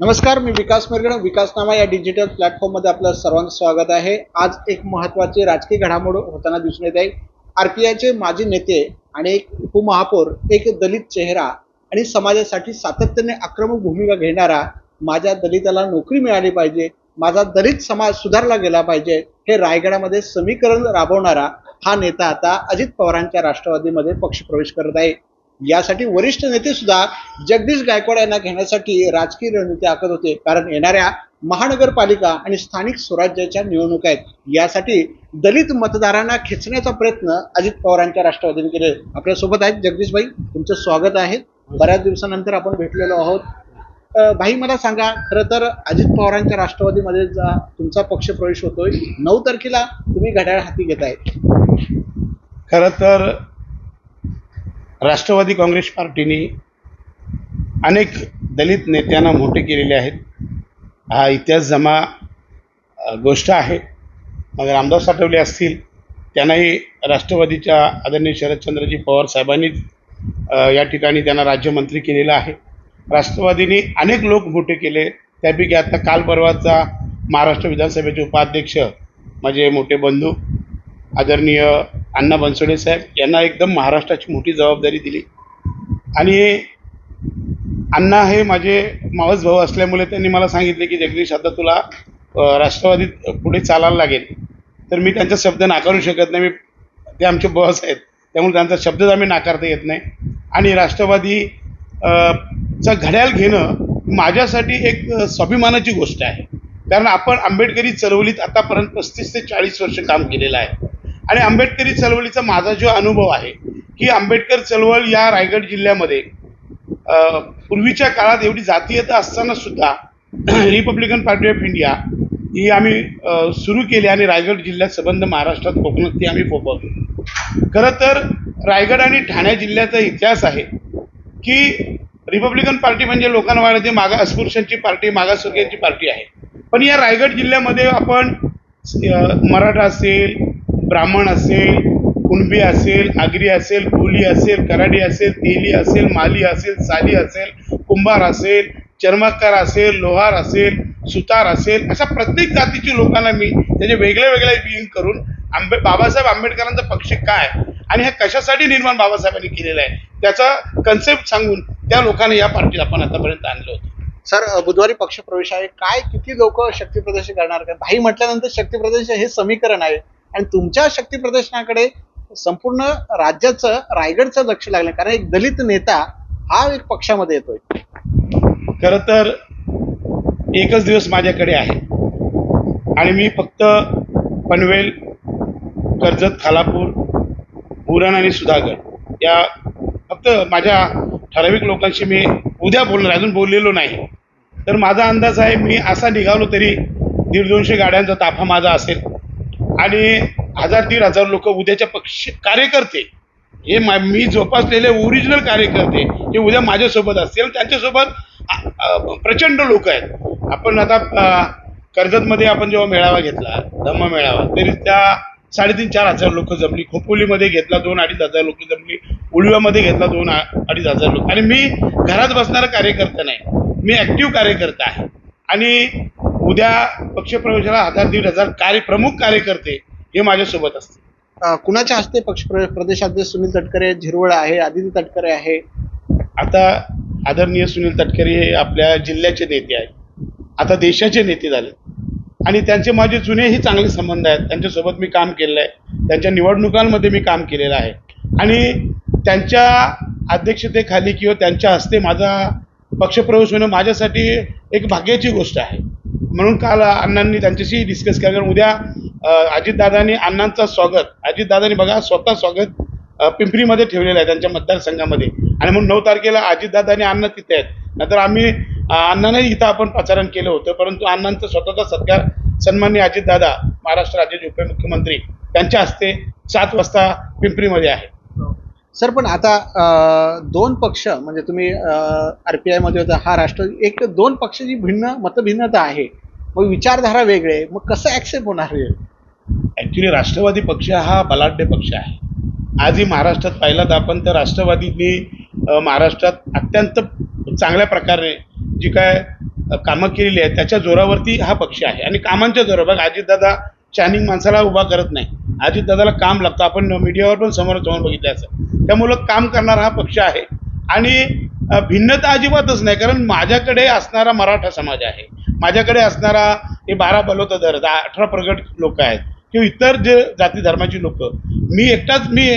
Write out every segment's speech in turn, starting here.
नमस्कार मी विकास मिरगण विकासनामा या डिजिटल प्लॅटफॉर्ममध्ये आपलं सर्वांचं स्वागत आहे. आज एक महत्त्वाची राजकीय घडामोड होताना दिसून येत आहे. आर पी आयचे माजी नेते आणि एक उपमहापौर एक दलित चेहरा आणि समाजासाठी सातत्याने आक्रमक भूमिका घेणारा माझ्या दलिताला नोकरी मिळाली पाहिजे माझा दलित समाज सुधारला गेला पाहिजे हे रायगडामध्ये समीकरण राबवणारा हा नेता आता अजित पवारांच्या राष्ट्रवादीमध्ये पक्षप्रवेश करत आहे. यासाठी वरिष्ठ नेते सुद्धा जगदीश गायकवाड यांना घेण्यासाठी राजकीय रणनीती आखत होते. कारण येणाऱ्या महानगरपालिका आणि स्थानिक स्वराज्याच्या निवडणुका आहेत. यासाठी दलित मतदारांना खेचण्याचा प्रयत्न अजित पवारांच्या राष्ट्रवादीने केले आपल्यासोबत आहेत जगदीश भाई तुमचं स्वागत आहे. बऱ्याच दिवसानंतर आपण भेटलेलो आहोत. भाई मला सांगा खरं तर अजित पवारांच्या राष्ट्रवादीमध्ये जा तुमचा पक्ष प्रवेश होतोय. नऊ तारखेला तुम्ही घड्याळ हाती घेत आहेत खरं तर राष्ट्रवादी काँग्रेस पार्टीने अनेक दलित नेत्यांना मोठे केलेले आहेत. हा इतिहास जमा गोष्ट आहे. मग रामदास आठवले असतील त्यांनाही राष्ट्रवादीच्या आदरणीय शरदचंद्रजी पवार साहेबांनी या ठिकाणी त्यांना राज्यमंत्री केलेलं आहे. राष्ट्रवादीने अनेक लोक मोठे केले. त्यापैकी आता काल परवाचा महाराष्ट्र विधानसभेचे उपाध्यक्ष माझे मोठे बंधू आदरणीय अण्णा बनसोडे साहेब यांना एकदम महाराष्ट्राची मोठी जबाबदारी दिली. आणि अण्णा हे माझे मावस भाऊ असल्यामुळे त्यांनी मला सांगितले की जगदीश आता तुला राष्ट्रवादीत पुढे चालायला लागेल. तर मी त्यांचा शब्द नाकारू शकत नाही. मी ते आमचे बॉस आहेत. त्यामुळे त्यांचा शब्दच आम्ही नाकारता येत नाही. आणि राष्ट्रवादी चा घड्याळ घेणं माझ्यासाठी एक स्वाभिमानाची गोष्ट आहे. कारण आपण आंबेडकरी चळवळीत आतापर्यंत पस्तीस ते चाळीस वर्ष काम केलेलं आहे. आणि आंबेडकरी चळवळीचा माझा जो अनुभव आहे की आंबेडकर चळवळ या रायगड जिल्ह्यामध्ये पूर्वीच्या काळात एवढी जातीयता असताना सुद्धा रिपब्लिकन पार्टी ऑफ इंडिया ही आम्ही सुरू केली आणि रायगड जिल्ह्यात संबंध महाराष्ट्रात कोकणात ती आम्ही फोपवली खरं तर रायगड आणि ठाणे जिल्ह्याचा इतिहास आहे की रिपब्लिकन पार्टी म्हणजे लोकांना वाटायचे मागा अस्पृश्यांची पार्टी मागासवर्गीयांची पार्टी आहे. पण या रायगड जिल्ह्यामध्ये आपण मराठा असेल ब्राह्मण असेल कुणबी असेल आगरी असेल कोली असेल कराडी असेल तेली असेल माली असेल साली असेल कुंभार असेल चर्मकार असेल लोहार असेल सुतार असेल अशा प्रत्येक जातीची लोकांना मी त्याचे वेगळ्या वेगळे बिईंग करून आंबे बाबासाहेब आंबेडकरांचा पक्ष काय आणि हे कशासाठी निर्माण बाबासाहेबांनी केलेलं आहे त्याचा कन्सेप्ट सांगून त्या लोकांना या पार्टीला आपण आतापर्यंत आणलं होतं. सर बुधवारी बुधवारी पक्षप्रवेश आहे. काय किती लोक शक्ती प्रदर्शन करणार? काय भाई म्हटल्यानंतर शक्ती प्रदर्शन हे समीकरण आहे. आणि तुमच्या शक्ती प्रदर्शनाकडे संपूर्ण राज्याचं रायगडचं लक्ष लागलं. कारण एक दलित नेता हा एक पक्षामध्ये येतोय. खरं तर एकच दिवस माझ्याकडे आहे. आणि मी फक्त पनवेल कर्जत खालापूर उरण आणि सुधागड या फक्त माझ्या ठराविक लोकांशी मी उद्या बोलणार अजून बोललेलो नाही. तर माझा अंदाज आहे मी असा निघालो तरी दीड दोनशे गाड्यांचा ताफा माझा असेल. आणि हजार दीड हजार लोक उद्याच्या पक्ष कार्यकर्ते. हे मी जोपासलेले ओरिजिनल कार्यकर्ते हे उद्या माझ्यासोबत असतील. त्यांच्यासोबत प्रचंड लोक आहेत. आपण आता कर्जतमध्ये आपण जेव्हा मेळावा घेतला धम्म मेळावा तरी त्या साडेतीन चार हजार लोक जमली खोपोलीमध्ये घेतला दोन अडीच हजार लोक जमली उळव्यामध्ये घेतला दोन अडीच हजार लोक. आणि मी घरात बसणारा कार्यकर्ता नाही. मी ऍक्टिव्ह कार्यकर्ता आहे. आणि उद्या पक्षप्रवेशाला हजार दीड हजार कार्य प्रमुख कार्यकर्ते हे माझ्यासोबत असतील. कुणाच्या हस्ते पक्ष प्रदेशाध्यक्ष सुनील तटकरे झिरवळ आहे आदित्य तटकरे आहे? आता आदरणीय सुनील तटकरे हे आपल्या जिल्ह्याचे नेते आहेत. आता देशाचे नेते झाले. आणि त्यांचे माझे जुनेही चांगले संबंध आहेत. त्यांच्यासोबत मी काम केलेलं आहे. त्यांच्या निवडणुकांमध्ये मी काम केलेलं आहे. आणि त्यांच्या अध्यक्षतेखाली किंवा त्यांच्या हस्ते माझा पक्षप्रवेश होणं माझ्यासाठी एक भाग्याची गोष्ट आहे. म्हणून काल अण्णांनी त्यांच्याशी डिस्कस केलं. कारण उद्या अजितदादांनी अण्णांचं स्वागत अजितदादांनी बघा स्वतः स्वागत पिंपरीमध्ये ठेवलेलं आहे त्यांच्या मतदारसंघामध्ये. आणि म्हणून नऊ तारखेला अजितदादा आणि अण्णा तिथे आहेत. नंतर आम्ही अण्णांनाही इथं आपण प्रचारण केलं होतं परंतु अण्णांचा स्वतःचा सत्कार सन्मान्य अजितदादा महाराष्ट्र राज्याचे उपमुख्यमंत्री त्यांच्या हस्ते सात वाजता पिंपरीमध्ये आहे. सर पण आता दोन पक्ष म्हणजे तुम्ही आर पी आयमध्ये होता हा राष्ट्र एक दोन पक्षाची भिन्न मतभिन्नता आहे. मग विचारधारा वेगळे मग कसं ॲक्सेप्ट होणार आहे ॲक्च्युली राष्ट्रवादी पक्ष हा बलाढ्य पक्ष आहे. आजही महाराष्ट्रात पाहिलं तर आपण तर राष्ट्रवादीने महाराष्ट्रात अत्यंत चांगल्या प्रकारे जी काय कामं केलेली आहेत त्याच्या जोरावरती हा पक्ष आहे. आणि कामांच्या जोरावर बघा अजितदादा चॅनिंग माणसाला उभा करत नाही. अजितदादाला काम लागतं. आपण मीडियावर पण समोर समोर बघितलं असं. त्यामुळं काम करणारा हा पक्ष आहे. आणि भिन्नता अजिबातच नाही. कारण माझ्याकडे असणारा मराठा समाज आहे. माझ्याकडे असणारा हे बारा बलोतदर अठरा प्रगट लोक आहेत. किंवा इतर जे जाती धर्माची लोक. मी एकटाच मी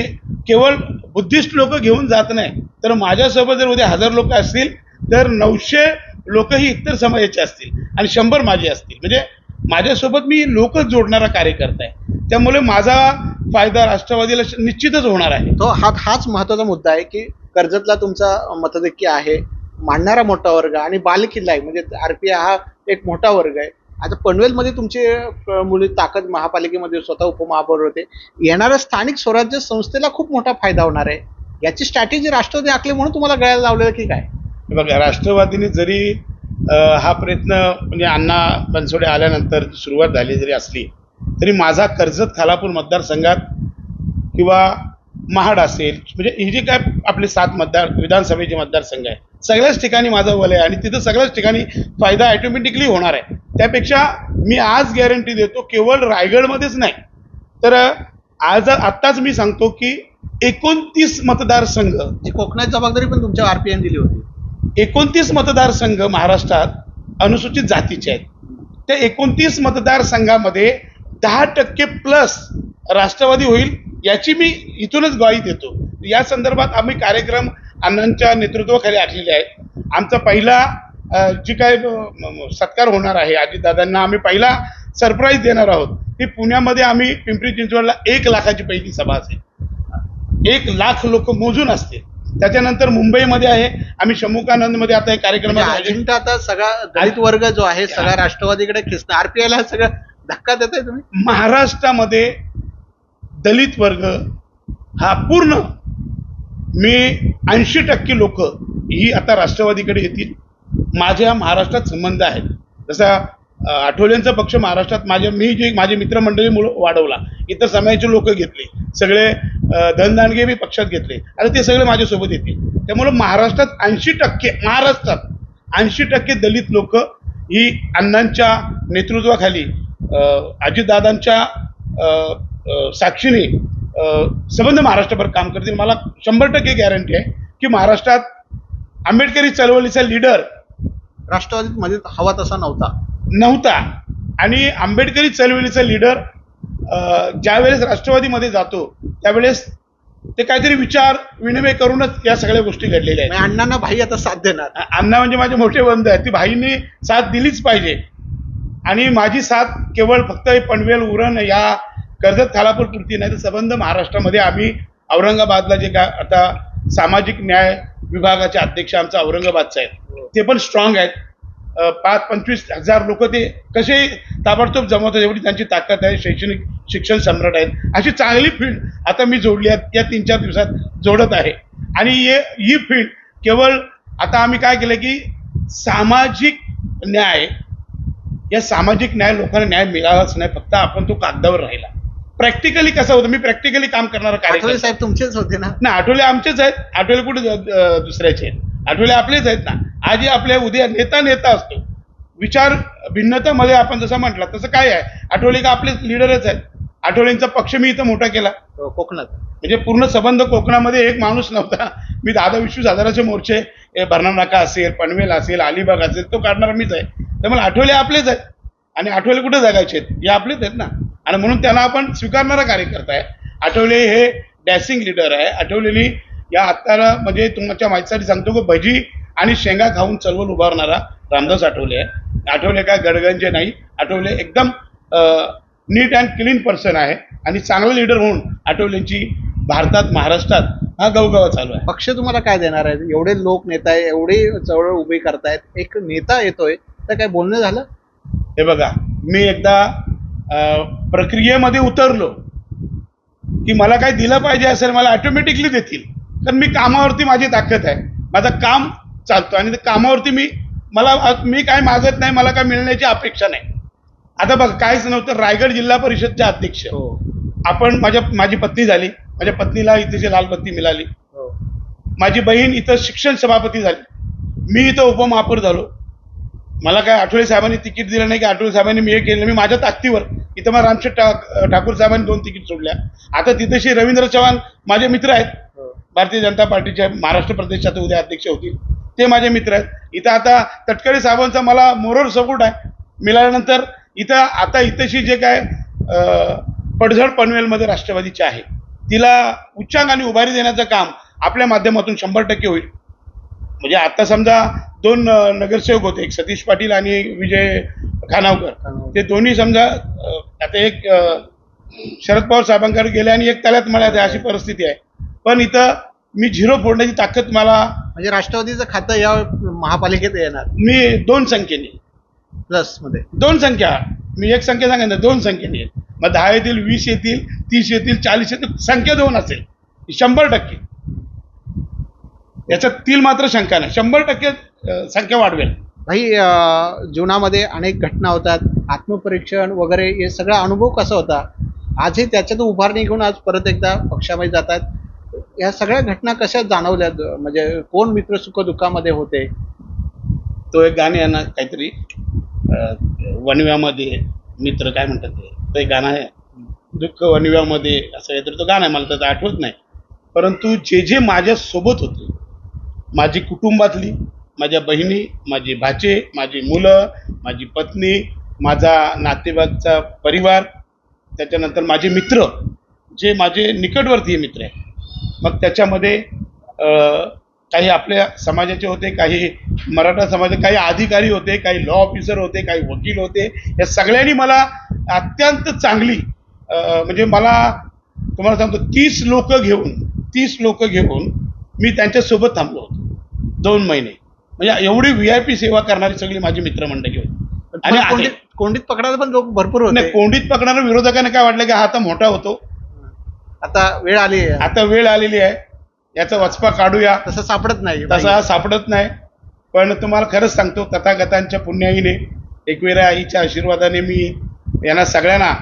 केवळ बुद्धिस्ट लोक घेऊन जात नाही. तर माझ्यासोबत जर उद्या हजार लोक असतील तर नऊशे लोक ही इतर समाजाचे असतील. आणि शंभर माझे असतील. म्हणजे माझ्यासोबत मी लोकच जोडणारा कार्यकर्ता आहे. त्यामुळे माझा फायदा राष्ट्रवादीला निश्चितच होणार आहे. तो हा हाच महत्त्वाचा मुद्दा आहे की कर्जतला तुमचा मतदैक्य आहे मांडणारा मोठा वर्ग आणि बालकिल्ला आहे. म्हणजे आरपीआय हा एक मोठा वर्ग आहे. आता पनवेलमध्ये तुमचे मुली ताकद महापालिकेमध्ये स्वतः उपमहापौर होते. येणाऱ्या स्थानिक स्वराज्य संस्थेला खूप मोठा फायदा होणार आहे. याची स्ट्रॅटेजी राष्ट्रवादी आखली म्हणून तुम्हाला गळ्याला लावलेलं की काय? बघा राष्ट्रवादीने जरी हा प्रयत्न म्हणजे अण्णा बनसोडे आल्यानंतर सुरुवात झाली जरी असली तरी माझा कर्जत खालापूर मतदारसंघात किंवा महाड असेल म्हणजे हे जे काय आपले सात मतदार विधानसभेचे मतदारसंघ आहे सगळ्याच ठिकाणी माझं वलय आहे आणि तिथं सगळ्याच ठिकाणी फायदा ॲटोमॅटिकली होणार आहे. त्यापेक्षा मी आज गॅरंटी देतो केवळ रायगडमध्येच नाही. तर आज आत्ताच मी सांगतो की एकोणतीस मतदारसंघ जी कोकणात जबाबदारी पण तुमच्या आरपीआय दिली होती. एकोणतीस मतदारसंघ महाराष्ट्रात अनुसूचित जातीचे आहेत. त्या एकोणतीस मतदारसंघामध्ये दहा टक्के प्लस राष्ट्रवादी होईल याची मी इथूनच ग्वाही देतो. या संदर्भात आम्ही कार्यक्रम अण्णांच्या नेतृत्वाखाली आखलेले आहेत. आमचा पहिला जी काय सत्कार होणार आहे अजितदादांना आम्ही पहिला सरप्राईज देणार आहोत. ती पुण्यामध्ये आम्ही पिंपरी चिंचवडला एक लाखाची पहिली सभा असेल. एक लाख लोक मोजून असतील. त्याच्यानंतर मुंबईमध्ये आहे. आम्ही शमुकानंदमध्ये आता एक कार्यक्रम म्हणजे अजिंठा आता सगळा दलित वर्ग जो आहे सगळा राष्ट्रवादीकडे खेचणं आरपीआय ला सगळं धक्का देताय तुम्ही? महाराष्ट्रामध्ये दलित वर्ग हा पूर्ण. मी ऐंशी टक्के लोक ही आता राष्ट्रवादीकडे येतील. माझ्या महाराष्ट्रात संबंध आहेत. जसा आठवल्यांचा पक्ष महाराष्ट्रात माझ्या मी जे माझे मित्रमंडळी मुलं वाढवला. इतर समाजाचे लोक घेतले. सगळे धनदानगे मी पक्षात घेतले. आता ते सगळे माझ्यासोबत येतील. त्यामुळं महाराष्ट्रात ऐंशी टक्के महाराष्ट्रात ऐंशी टक्के दलित लोक ही अण्णांच्या नेतृत्वाखाली अजितदादांच्या साक्षीने संबंध महाराष्ट्रभर काम करतील. मला शंभर टक्के गॅरंटी आहे की महाराष्ट्रात आंबेडकरी चळवळीचा लीडर राष्ट्रवादीत मध्ये हवा तसा नव्हता. नव्हता. आणि आंबेडकरी चळवळीचा लीडर ज्या वेळेस राष्ट्रवादीमध्ये जातो त्यावेळेस ते काहीतरी विचार विनिमय करूनच या सगळ्या गोष्टी घडलेल्या आहेत. म्हणजे अण्णांना भाई आता साथ देणार. अण्णा म्हणजे माझे मोठे बंधू आहेत. ती भाईंनी साथ दिलीच पाहिजे. आणि माझी साथ केवळ फक्त हे पनवेल उरण या कर्जत खालापूर पुरती नाही तर संबंध महाराष्ट्रामध्ये आम्ही औरंगाबादला जे काय आता सामाजिक न्याय विभागाचे अध्यक्ष आमचा औरंगाबादचा आहेत ते पण स्ट्रॉंग आहेत. पाच पंचवीस हजार लोक ते कसे ताबडतोब जमवतात एवढी त्यांची ताकद आहे शैक्षणिक शिक्षण सम्राट आहेत. अशी चांगली फील्ड आता मी जोडली आहे या तीन चार दिवसात जोडत आहे. आणि हे ही फील्ड केवळ आता आम्ही काय केलं की सामाजिक न्याय या सामाजिक न्याय लोकांना न्याय मिळालाच नाही फक्त आपण तो कागदावर राहिला. प्रॅक्टिकली कसं होतं मी प्रॅक्टिकली काम करणारा आठवले कार्यक्रम साहेब तुमचेच होते ना? आठवले आमचेच आहेत आठवले कुठे दुसऱ्याचे आहेत. आठवले आपलेच आहेत ना. आजही आपल्या उद्या नेता नेता असतो. विचार भिन्नतामध्ये आपण जसं म्हटलं तसं काय आहे? आठवले का आपले लिडरच आहेत. आठवलेंचा पक्ष मी इथं मोठा केला. हो, कोकणात. म्हणजे पूर्ण संबंध कोकणामध्ये एक माणूस नव्हता. मी दहा वीस हजाराचे मोर्चे हे भरणा नाका असेल पनवेल असेल अलिबाग असेल तो काढणारा मीच आहे. त्यामुळे आठवले आपलेच आहेत. आणि आठवले कुठे जगायचे आहेत? हे आपलेच आहेत ना. आणि म्हणून त्यांना आपण स्वीकारणारा कार्यकर्ता आहे. आठवले हे डॅसिंग लीडर आहे. आठवलेली या आत्ताला म्हणजे तुमच्या माहितीसाठी सांगतो की भजी आणि शेंगा खाऊन चळवळ उभारणारा रामदास आठवले आहे. आठवले काय? गडगंजे नाही. आठवले एकदम नीट अँड क्लीन पर्सन आहे. आणि चांगलं लीडर म्हणून आठवलेंची भारतात महाराष्ट्रात हा गवगवा चालू आहे. पक्ष तुम्हाला काय देणार आहे एवढे लोक नेता आहे एवढे चळवळ उभी करतायत. एक नेता येतोय. तर काय बोलणं झालं? हे बघा मी एकदा प्रक्रियेमध्ये उतरलो की मला काय दिलं पाहिजे असेल मला ऑटोमॅटिकली देतील. कारण मी कामावरती माझी ताकद आहे. माझं काम चालतो. आणि कामावरती मी मला मी काय मागत नाही मला काय मिळण्याची अपेक्षा नाही. आता बघ काहीच नव्हतं रायगड जिल्हा परिषदचे अध्यक्ष. हो. आपण माझ्या माझी पत्नी झाली. माझ्या पत्नीला इथे लालबत्ती मिळाली. हो. माझी बहीण इथं शिक्षण सभापती झाली. मी इथं उपमहापौर झालो. मला काय आठवले साहेबांनी तिकीट दिलं नाही की आठवले साहेबांनी मी हे केलं मी माझ्या ताकदीवर इथं मग रामशेठ ठाकूर साहेबांनी दोन तिकीट सोडल्या. आता तिथेशी रवींद्र चव्हाण माझे मित्र आहेत. भारतीय जनता पार्टीचे महाराष्ट्र प्रदेशाचे उद्या अध्यक्ष होतील. ते माझे मित्र आहेत. इथं आता तटकरे साहेबांचा मला मोरल सपोर्ट आहे. मिळाल्यानंतर इथं आता इथेशी जे काय पडझड पनवेलमध्ये राष्ट्रवादीची आहे. तिला उच्चांगाने उभारी देण्याचं काम आपल्या माध्यमातून शंभर टक्के होईल. म्हणजे आता समजा दोन नगरसेवक होते एक सतीश पाटील आणि विजय खानावकर. ते दोन्ही समजा आता एक शरद पवार साहेबांकडे गेले आणि एक मळ्यात आहे अशी परिस्थिती आहे. पण इथं मी झिरो फोडण्याची ताकद मला म्हणजे राष्ट्रवादीचं खातं या महापालिकेत येणार. मी दोन संख्येने. प्लसमध्ये. दोन संख्या. मी एक संख्या सांगितलं दोन संख्येने. येईल मग दहा येतील वीस येतील तीस येतील चाळीस येतील संख्या दोन असेल. शंभर टक्के. याच्यात तील मात्र शंका नाही. शंभर टक्के संख्या वाढवेल. भाई जीवनामध्ये अनेक घटना होतात. आत्मपरीक्षण वगैरे हे सगळा अनुभव कसा होता? आजही त्याच्यात उभारणी घेऊन आज परत एकदा पक्षामध्ये जातात. या सगळ्या घटना कशा जाणवल्या म्हणजे कोण मित्र सुख दुःखामध्ये होते? तो एक गाणं आहे ना काहीतरी वणव्यामध्ये मित्र काय म्हणतात ते? तो एक गाणं आहे दुःख वणव्यामध्ये असं काहीतरी तो गाणं आहे मला त्याचं आठवत नाही. परंतु जे जे माझ्या सोबत होते माझी कुटुंबातली माझ्या बहिणी माझी भाचे माझी मुलं माझी पत्नी माझा नातेवाईकचा परिवार त्याच्यानंतर माझे मित्र जे माझे निकटवर्तीय मित्र आहे मग त्याच्यामध्ये काही आपल्या समाजाचे होते काही मराठा समाजाचे काही अधिकारी होते काही लॉ ऑफिसर होते काही वकील होते या सगळ्यांनी मला अत्यंत चांगली म्हणजे मला तुम्हाला सांगतो तीस लोक घेऊन तीस लोक घेऊन मी त्यांच्यासोबत थांबलो होतो दोन महिने. म्हणजे एवढी व्ही आय पी सेवा करणारी सगळी माझी मित्रमंडळी होती. आणि. कोंडीत पकडायला पण लोक भरपूर नाही होते कोंडीत पकडणाऱ्या विरोधकांना काय वाटलं की हा आता मोठा होतो? आता वेळ आली आहे. आता वेळ आलेली आहे. याचा वचपा काढूया. तसं सापडत नाही तसा सापडत नाही. पण तुम्हाला खरंच सांगतो तथागतांच्या पुण्याईने एकविरा आईच्या आशीर्वादाने मी यांना सगळ्यांना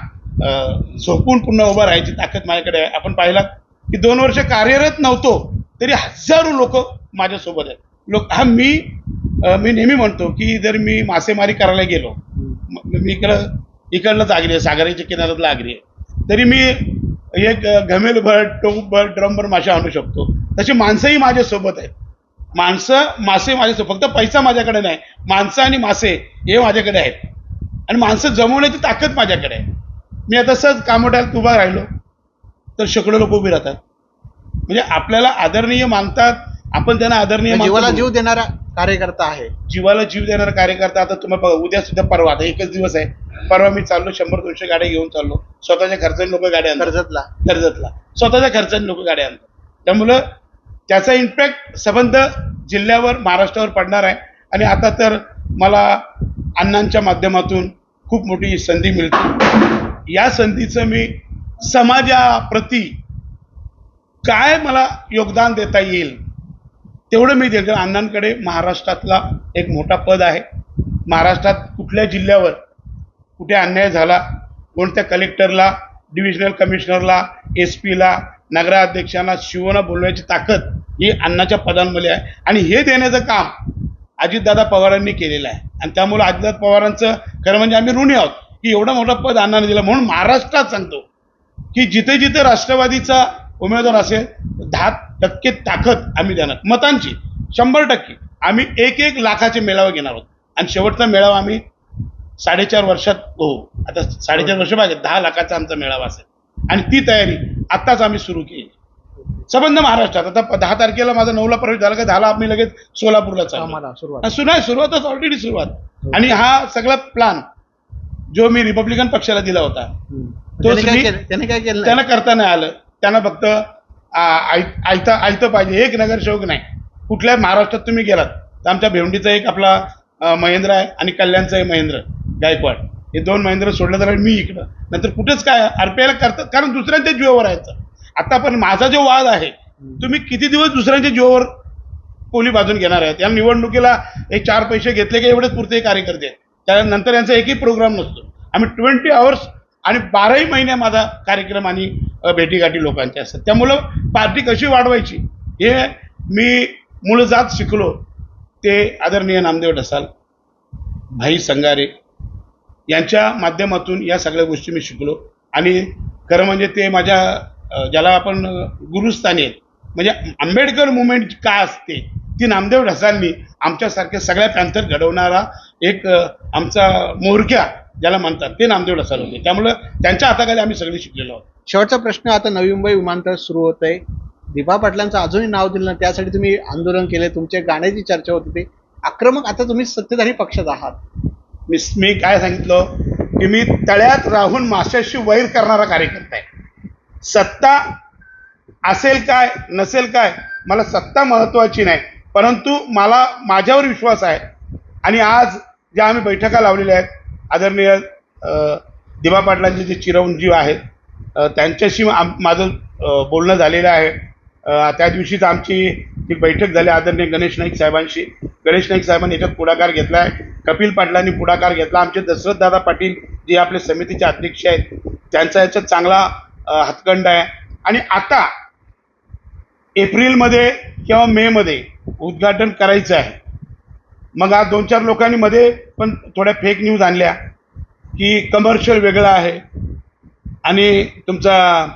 अं, झोपून पुन्हा उभं राहायची ताकद माझ्याकडे आहे. आपण पाहिला की दोन वर्ष कार्यरत नव्हतो तरी हजारो लोक माझ्यासोबत आहेत. लोक हा मी अं, मी नेहमी म्हणतो की जर मी मासेमारी करायला गेलो म- मी इकडं इकडलंच आगरी आहे सागराच्या किनाऱ्यातलं आगरी आहे. तरी मी एक घमेलभर ड्रम ड्रमभर मासे आणू शकतो. तशी माणसंही माझ्यासोबत आहेत. माणसं मासे माझ्यासोबत फक्त पैसा माझ्याकडे नाही. माणसं आणि मासे हे माझ्याकडे आहेत. आणि माणसं जमवण्याची ताकद माझ्याकडे आहे. मी आता सहज कामोट्यात उभा राहिलो तर शेकडो लोक उभी राहतात. म्हणजे आपल्याला आदरणीय मानतात आपण त्यांना आदरणीय म्हणजे जीवाला. जीव देणारा कार्यकर्ता आहे. जीवाला जीव देणारा कार्यकर्ता आता तुम्हाला बघा उद्या सुद्धा परवा आता एकच दिवस आहे. परवा मी चाललो शंभर दोनशे गाड्या घेऊन चाललो. स्वतःच्या खर्चाने लोक गाड्या आणतात. कर्जतला. कर्जतला. स्वतःच्या खर्चाने लोक गाड्या आणतात. त्यामुळं त्याचा इम्पॅक्ट संबंध जिल्ह्यावर महाराष्ट्रावर पडणार आहे. आणि आता तर मला अण्णांच्या माध्यमातून खूप मोठी संधी मिळते. या संधीचं मी समाजाप्रती काय मला योगदान देता येईल? तेवढं मी देतो अण्णांकडे महाराष्ट्रातला एक मोठा पद आहे. महाराष्ट्रात कुठल्या जिल्ह्यावर कुठे अन्याय झाला? कोणत्या कलेक्टरला डिव्हिजनल कमिशनरला एस पीला नगराध्यक्षांना शिवना बोलवायची ताकद ही अण्णाच्या पदांमध्ये आहे. आणि हे देण्याचं काम अजितदादा पवारांनी केलेलं आहे. आणि त्यामुळे अजितदादा पवारांचं खरं म्हणजे आम्ही ऋणी आहोत. की एवढं मोठं पद अण्णाने दिलं म्हणून महाराष्ट्रात सांगतो की जिथे जिथे राष्ट्रवादीचा उमेदवार असेल दहा टक्के ताकद आम्ही देणार. मतांची शंभर टक्के. आम्ही एक एक लाखाचे मेळावे घेणार आहोत. आणि शेवटचा मेळावा आम्ही साडेचार वर्षात हो आता साडेचार वर्ष पाहिजे दहा लाखाचा आमचा मेळावा असेल. आणि ती तयारी आत्ताच आम्ही सुरू केली. संबंध महाराष्ट्रात आता दहा तारखेला माझा नऊला प्रवेश झाला का दहाला आम्ही लगेच सोलापूरला चाललो. सुरुवातच ऑलरेडी सुरुवात. आणि हा सगळा प्लान जो मी रिपब्लिकन पक्षाला दिला होता केलं? त्याने करता नाही आलं. त्यांना फक्त आयतं आयतं पाहिजे. एक नगरसेवक नाही. कुठल्या महाराष्ट्रात तुम्ही गेलात? तर आमच्या भेवंडीचा एक आपला महेंद्र आहे आणि कल्याणचा आहे महेंद्र गायकवाड. हे दोन महेंद्र सोडलं तर मी इकडं. नंतर कुठेच काय आरपीआयला करतात? कारण दुसऱ्यांच्या जीवावर आहे आता पण माझा जो वाद आहे तुम्ही किती दिवस दुसऱ्यांच्या जीवावर कोली बाजून घेणार आहेत? या निवडणुकीला हे चार पैसे घेतले की एवढेच पुरते कार्यकर्ते आहेत. त्यानंतर यांचा एकही प्रोग्राम नसतो. आम्ही ट्वेंटी आवर्स आणि बाराही महिने माझा कार्यक्रम आणि भेटीगाठी लोकांच्या असतात. त्यामुळं पार्टी कशी वाढवायची हे मी मूळ जात शिकलो. ते आदरणीय नामदेव ढसाल भाई संगारे यांच्या माध्यमातून या सगळ्या गोष्टी मी शिकलो. आणि खरं म्हणजे ते माझ्या ज्याला आपण गुरुस्थानी आहेत म्हणजे आंबेडकर मुवमेंट का असते ती नामदेव ढसांनी आमच्यासारख्या सगळ्या पॅन्थर घडवणारा एक आमचा मोरक्या ज्याला म्हणतात ते नामदेव ढसाल होते. त्यामुळं त्यांच्या हाताखाली आम्ही सगळे शिकलेलो आहोत. शेवटचा प्रश्न आता नवी मुंबई विमानतळ सुरू होत आहे दिभा पाटलांचं अजूनही नाव दिलं ना त्यासाठी तुम्ही आंदोलन केले तुमच्या गाण्याची चर्चा होत होती. आक्रमक आता तुम्ही सत्तेधारी पक्षात आहात. मी मी काय सांगितलं? की मी तळ्यात राहून माशाशी वैर करणारा कार्यकर्ता आहे. सत्ता असेल काय नसेल काय मला सत्ता महत्त्वाची नाही. परंतु मला माझ्यावर विश्वास आहे. आणि आज ज्या आम्ही बैठका लावलेल्या आहेत आदरणीय दिवा पाटलांचे जे चिरंजीव आहेत त्यांच्याशी आम- माझं बोलणं झालेलं आहे. त्या दिवशीच आमची ती बैठक झाली आदरणीय गणेश नाईक साहेबांशी. गणेश नाईक साहेबांनी याच्यात पुढाकार घेतला आहे. कपिल पाटलांनी पुढाकार घेतला. आमचे दशरथ दादा पाटील जे आपले समितीचे अध्यक्ष आहेत त्यांचा याच्यात चांगला हातखंड आहे. आणि आता एप्रिलमध्ये किंवा मेमध्ये उद्घाटन करायचं आहे. मग आज दोन चार लोकांनी मध्ये पण थोड्या फेक न्यूज आणल्या की कमर्शियल वेगळं आहे. आणि तुमचा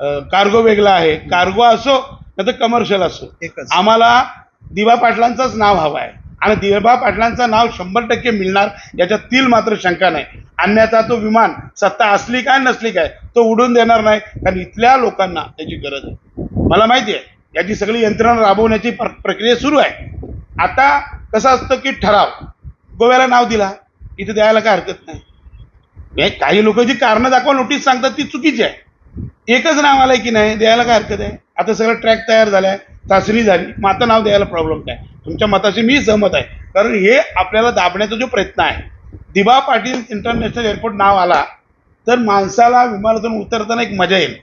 कार्गो वेगळा आहे. कार्गो असो नाही तर कमर्शियल असो आम्हाला दिवा पाटलांचंच नाव हवं आहे. आणि दिवा पाटलांचं नाव शंभर टक्के मिळणार याच्यात तील मात्र शंका नाही. अन्यथा तो विमान सत्ता असली काय नसली काय तो उडून देणार नाही. कारण इथल्या लोकांना त्याची गरज आहे. मला माहिती आहे याची सगळी यंत्रणा राबवण्याची प्र- प्रक्रिया सुरू आहे. आता कसं असतं की ठराव. गोव्याला नाव दिला. इथे द्यायला काय हरकत नाही. हे काही लोक जी कारणं दाखवा नोटीस सांगतात ती चुकीची आहे. एकच नाव आलंय की नाही द्यायला काय हरकत आहे? आता सगळं ट्रॅक तयार झालाय चाचणी झाली मग आता नाव द्यायला प्रॉब्लेम काय? तुमच्या मताशी मी सहमत आहे. कारण हे आपल्याला दाबण्याचा जो प्रयत्न आहे दिबा पाटील इंटरनॅशनल एअरपोर्ट नाव आला तर माणसाला विमानातून उतरताना एक मजा येईल.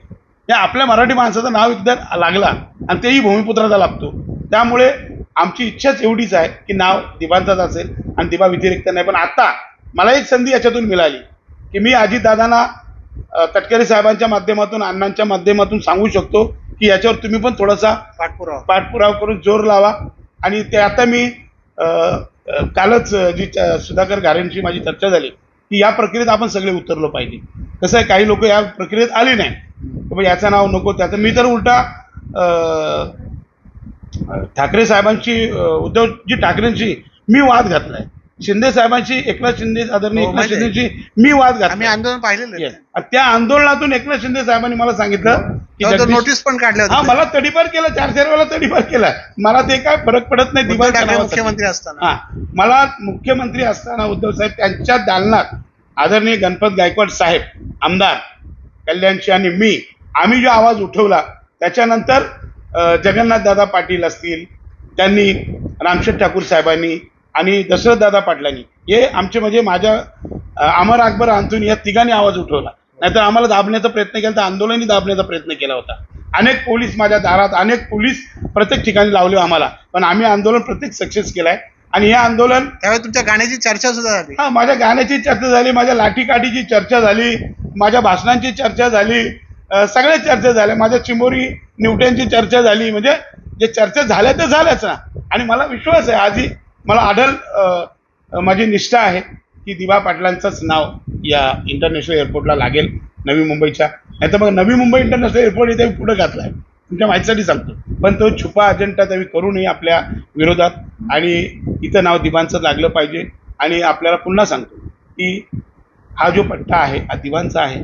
हे आपल्या मराठी माणसाचं नाव एकदा लागला आणि तेही भूमिपुत्राचा लागतो. त्यामुळे आमची इच्छाच एवढीच आहे की नाव दिबांचाच असेल आणि दिबा व्यतिरिक्त नाही. पण आता मला एक संधी याच्यातून मिळाली. की मी अजितदादांना तटकरे साहेबांच्या माध्यमातून अण्णांच्या माध्यमातून सांगू शकतो की याच्यावर तुम्ही पण थोडासा पाठपुरावा. पाठपुरावा करून जोर लावा. आणि ते आता मी कालच जी सुधाकर घारेंची माझी चर्चा झाली की या प्रक्रियेत आपण सगळे उतरलो पाहिजे. कसं आहे काही लोक या प्रक्रियेत आली नाही. याचं नाव नको त्याचं मी तर उलटा ठाकरे साहेबांची अ, उद्धवजी ठाकरेंची मी वाद घातलाय. शिंदे साहेबांची एकनाथ शिंदे आदरणीय हो, एकनाथ आहे. शिंदेची मी वाद आम्ही घातला आंदोलन पाहिलेलं आहे. Yes. त्या आंदोलनातून एकनाथ शिंदे साहेबांनी मला सांगितलं की तेव्हा तर जगदीश- नोटीस पण काढल्या हा होत्या मला तडीपार केलं चार चार वेळा तडीपार केला मला ते काय फरक पडत नाही उद्धव ठाकरे. मुख्यमंत्री असताना हा मला मुख्यमंत्री असताना उद्धव साहेब त्यांच्या दालनात आदरणीय गणपत गायकवाड साहेब आमदार कल्याणची आणि मी आम्ही जो आवाज उठवला त्याच्यानंतर जगन्नाथ दादा पाटील असतील त्यांनी रामशेठ ठाकूर साहेबांनी आणि दशरथ दादा पाटलांनी. हे आमचे म्हणजे माझ्या अमर अकबर अंतून या तिघांनी आवाज उठवला. नाहीतर आम्हाला दाबण्याचा प्रयत्न केला तर आंदोलनही दाबण्याचा प्रयत्न केला होता. अनेक पोलीस माझ्या दारात अनेक पोलीस प्रत्येक ठिकाणी लावले आम्हाला. पण आम्ही आंदोलन प्रत्येक सक्सेस केलाय. आणि हे आंदोलन त्यावेळी तुमच्या गाण्याची चर्चा सुद्धा झाली. हा माझ्या गाण्याची चर्चा झाली माझ्या लाठीकाठीची चर्चा झाली माझ्या भाषणांची चर्चा झाली सगळ्या चर्चा झाल्या. माझ्या चिमोरी निवट्यांची चर्चा झाली. म्हणजे जे चर्चा झाल्या तर झाल्याच ना. आणि मला विश्वास आहे आजही मला आढळ माझी निष्ठा आहे की दिवा पाटलांचंच नाव या इंटरनॅशनल एअरपोर्टला लागेल नवी मुंबईच्या. नाही तर मग नवी मुंबई इंटरनॅशनल एअरपोर्ट इथे पुढे घातला आहे तुमच्या माहितीसाठी सांगतो. पण तो छुपा अजेंडा त्यावेळी करू नये आपल्या विरोधात आणि इथं नाव दिवांचं लागलं पाहिजे. आणि आपल्याला पुन्हा सांगतो की हा जो पट्टा आहे हा दिवांचा आहे.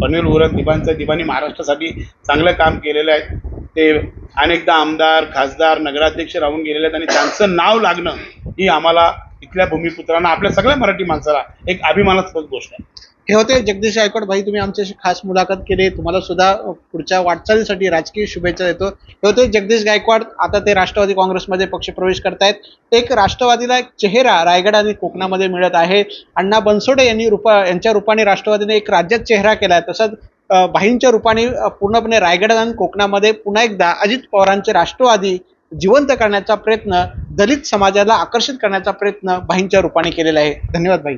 पनवेल उरण दिवांचा दिवानी महाराष्ट्रासाठी चांगलं काम केलेलं आहे. ते अनेकदा आमदार खासदार नगराध्यक्ष राहून गेलेले आहेत आणि त्यांचं नाव लागणं ही आम्हाला इथल्या भूमिपुत्रांना आपल्या सगळ्या मराठी माणसाला एक अभिमानास्पद गोष्ट आहे. हे होते जगदीश गायकवाड भाई तुम्ही आमच्याशी खास मुलाखत केली. तुम्हाला सुद्धा पुढच्या वाटचालीसाठी राजकीय शुभेच्छा देतो. हे होते जगदीश गायकवाड. आता ते राष्ट्रवादी काँग्रेसमध्ये पक्षप्रवेश करतायत. एक राष्ट्रवादीला एक चेहरा रायगड आणि कोकणामध्ये मिळत आहे. अण्णा बनसोडे यांनी रूपा यांच्या रूपाने राष्ट्रवादीने एक राज्यात चेहरा केला आहे तसंच भाईंच्या रूपाने पूर्णपणे रायगड आणि कोकणामध्ये पुन्हा एकदा अजित पवारांचे राष्ट्रवादी जिवंत करण्याचा प्रयत्न दलित समाजाला आकर्षित करण्याचा प्रयत्न भाईंच्या रूपाने केलेला आहे. धन्यवाद भाई.